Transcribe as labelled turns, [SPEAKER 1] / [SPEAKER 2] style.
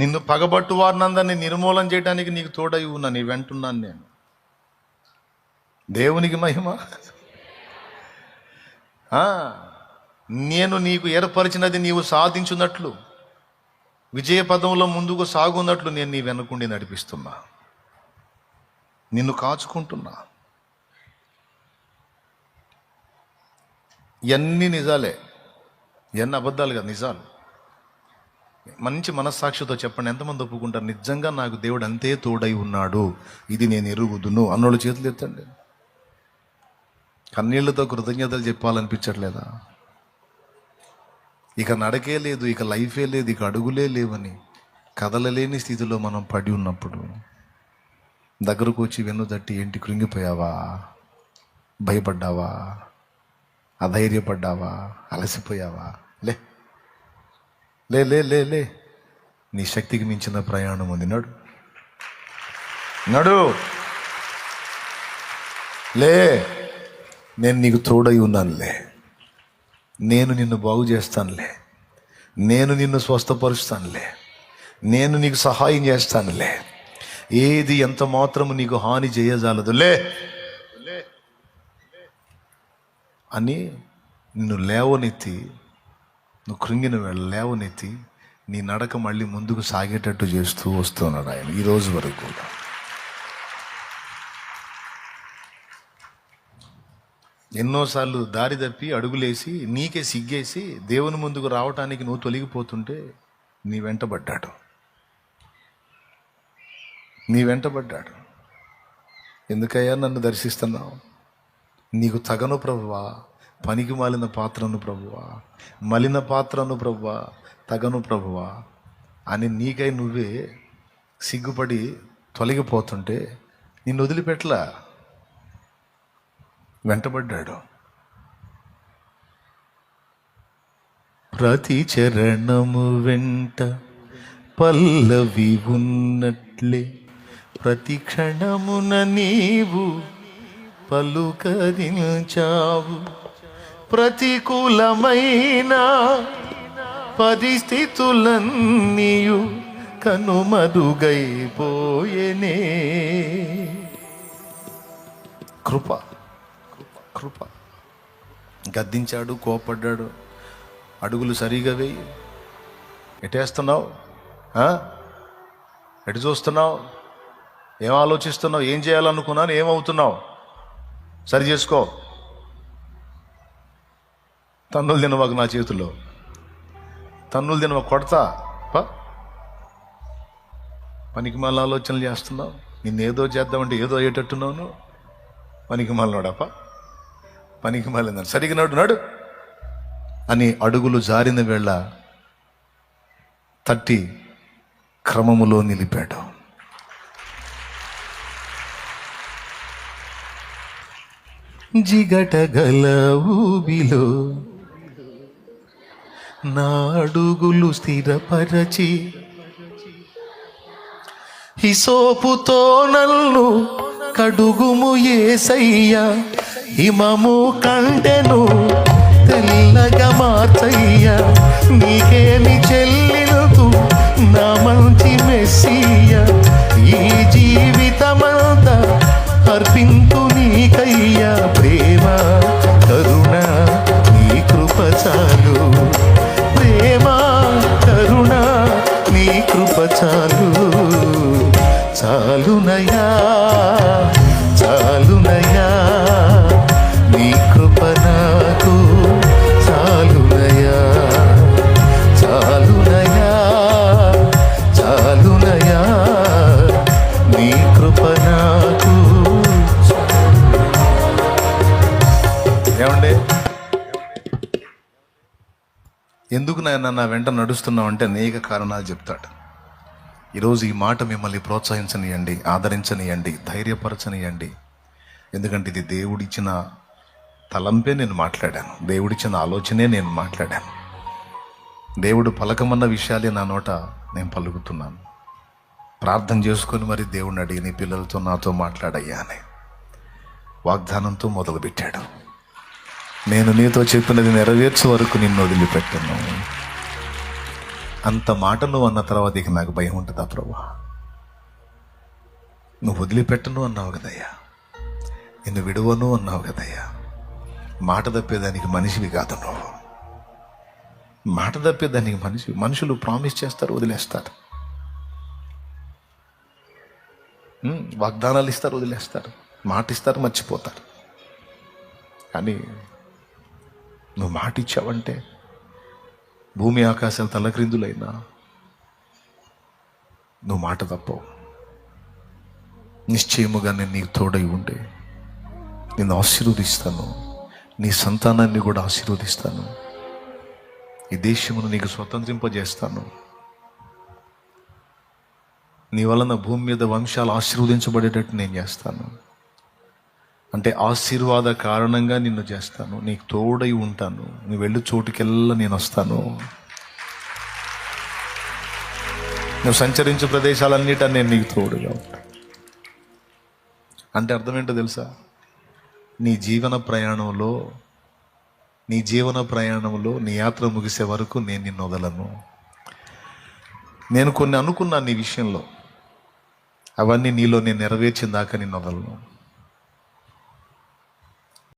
[SPEAKER 1] నిన్ను పగబట్టు వారినందరినీ నిర్మూలన చేయడానికి నీకు తోడై ఉన్నా నీ వెంటున్నాను నేను. దేవునికి మహిమ. నేను నీకు ఏర్పరిచినది నీవు సాధించున్నట్లు విజయ పదంలో ముందుకు సాగున్నట్లు నేను నీ వెనుకుండి నడిపిస్తున్నా. నిన్ను కాచుకుంటున్నా. ఇవన్నీ నిజాలే ఎన్ని అబద్ధాలు కదా నిజాలు. మంచి మనస్సాక్షితో చెప్పండి. ఎంతమంది ఒప్పుకుంటారు? నిజంగా నాకు దేవుడు అంతే తోడై ఉన్నాడు. ఇది నేను ఎరుగుదును. అన్నోళ్ళు చేతులు ఎత్తండి. కన్నీళ్ళతో కృతజ్ఞతలు చెప్పాలనిపించట్లేదా? ఇక నడకే లేదు ఇక లైఫే లేదు ఇక అడుగులే లేవని కదలలేని స్థితిలో మనం పడి ఉన్నప్పుడు దగ్గరకు వచ్చి వెన్ను తట్టి ఏంటి కృంగిపోయావా? భయపడ్డావా? అధైర్యపడ్డావా? అలసిపోయావా? లే లే లే లే. నీ శక్తికి మించిన ప్రయాణం ఉంది. నడు. నడు. లే. నేను నీకు తోడై ఉన్నానులే నేను నిన్ను బాగు చేస్తానులే నేను నిన్ను స్వస్థపరుస్తానులే నేను నీకు సహాయం చేస్తానులే ఏది ఎంత మాత్రము నీకు హాని చేయజాలదు లే. అని నిన్ను లేవనెత్తి నువ్వు కృంగిన వేళ లేవనెత్తి నీ నడక మళ్ళీ ముందుకు సాగేటట్టు చేస్తూ వస్తున్నాడు ఆయన ఈ రోజు వరకు. కూడా ఎన్నోసార్లు దారి తప్పి అడుగులేసి నీకే సిగ్గేసి దేవుని ముందుకు రావటానికి నువ్వు తొలగిపోతుంటే నీ వెంటబడ్డాడు నీ వెంటబడ్డాడు ఎందుకయ్యా నన్ను దర్శిస్తున్నావు? నీకు తగను ప్రభువా? పనికి మాలిన పాత్రను ప్రభువా. మలిన పాత్రను ప్రభువా. తగను ప్రభువా. అని నీకై నువ్వే సిగ్గుపడి తొలగిపోతుంటే నిన్ను వదిలిపెట్టలా? వెంటబడ్డాడు. ప్రతి చరణము వెంట పల్లవి ఉన్నట్లే ప్రతి క్షణమున నీవు పలుకరించావు. ప్రతికూలమైన పరిస్థితులన్నీయు కనుమరుగైపోయేనే. కృప కృప. గద్దించాడు కోపడ్డాడు అడుగులు సరిగా వేయి. ఎటేస్తున్నావు? ఎటు చూస్తున్నావు? ఏం ఆలోచిస్తున్నావు? ఏం చేయాలనుకున్నాను? ఏమవుతున్నావు? సరి చేసుకో. తన్నులు తినవాకు నా చేతుల్లో. తన్నులు తినవ కొడతా. పా. పనికి మళ్ళీ ఆలోచనలు చేస్తున్నావు. నిన్నేదో చేద్దామంటే ఏదో అయ్యేటట్టున్నావును. పనికి మళ్ళాడప్ప పనికి మళ్ళీ సరిగా నాడు నాడు. అని అడుగులు జారిన వేళ తట్టి క్రమములో నిలిపాడు. జిగటగల ఊబిలో నా అడుగులు స్థిరపరచి హిసోపుతో నల్లు కడుగుము ఏసయ్యా హిమము కంటెను తెల్లగా మార్చయ్యా. నీకేమి చెల్లినదు నా మంచి మెస్సియ్యా ఈ కృప చాలు చాలునయా చాలునయా నీ కృప నాకు చాలునయా చాలునయా చాలునయా నీ కృప నాకు ఏమండి? ఎందుకు నాయన నా వెంట నడుస్తున్నావు అంటే అనేక కారణాలు చెప్తాడు. ఈరోజు ఈ మాట మిమ్మల్ని ప్రోత్సహించనియండి ఆదరించనియండి ధైర్యపరచనియండి. ఎందుకంటే ఇది దేవుడిచ్చిన తలంపే నేను మాట్లాడాను దేవుడిచ్చిన ఆలోచనే నేను మాట్లాడాను. దేవుడు పలకమన్న విషయాలే నా నోట నేను పలుకుతున్నాను. ప్రార్థన చేసుకొని మరి దేవుడిని అడిగి నీ పిల్లలతో నాతో మాట్లాడయ్యా అని వాగ్దానంతో మొదలుపెట్టాడు. నేను నీతో చెప్పినది నెరవేర్చే వరకు నిన్ను వదిలిపెట్టను. అంత మాటను అన్న తర్వాత ఇక నాకు భయం ఉంటుందా ప్రభా? నువ్వు వదిలిపెట్టను అన్నావు కదయ్యా. నిన్ను విడువను అన్నావు కదయ్యా. మాట తప్పేదానికి మనిషివి కాదు నువ్వు. మాట తప్పేదానికి మనిషి మనుషులు ప్రామిస్ చేస్తారు వదిలేస్తారు. వాగ్దానాలు ఇస్తారు వదిలేస్తారు. మాట ఇస్తారు మర్చిపోతారు. కానీ నువ్వు మాట ఇచ్చావంటే భూమి ఆకాశాలు తలక్రిందులైనా నువ్వు మాట తప్పవు. నిశ్చయముగా నేను నీకు తోడై ఉండే. నేను ఆశీర్వదిస్తాను. నీ సంతానాన్ని కూడా ఆశీర్వదిస్తాను. ఈ దేశమును నీకు స్వతంత్రింపజేస్తాను. నీ వలన భూమి మీద వంశాలు ఆశీర్వదించబడేటట్టు నేను చేస్తాను. అంటే ఆశీర్వాద కారణంగా నిన్ను చేస్తాను. నీకు తోడై ఉంటాను. నువ్వు వెళ్ళి చోటుకెల్లా నేను వస్తాను. నువ్వు సంచరించు ప్రదేశాలన్నిటా నేను నీకు తోడుగా ఉంటాను. అంటే అర్థం ఏంటో తెలుసా? నీ జీవన ప్రయాణంలో నీ జీవన ప్రయాణంలో నీ యాత్ర ముగిసే వరకు నేను నిన్ను వదలను. నేను కొన్ని అనుకున్నాను నీ విషయంలో. అవన్నీ నీలో నేను నెరవేర్చిన దాకా నిన్ను వదలను.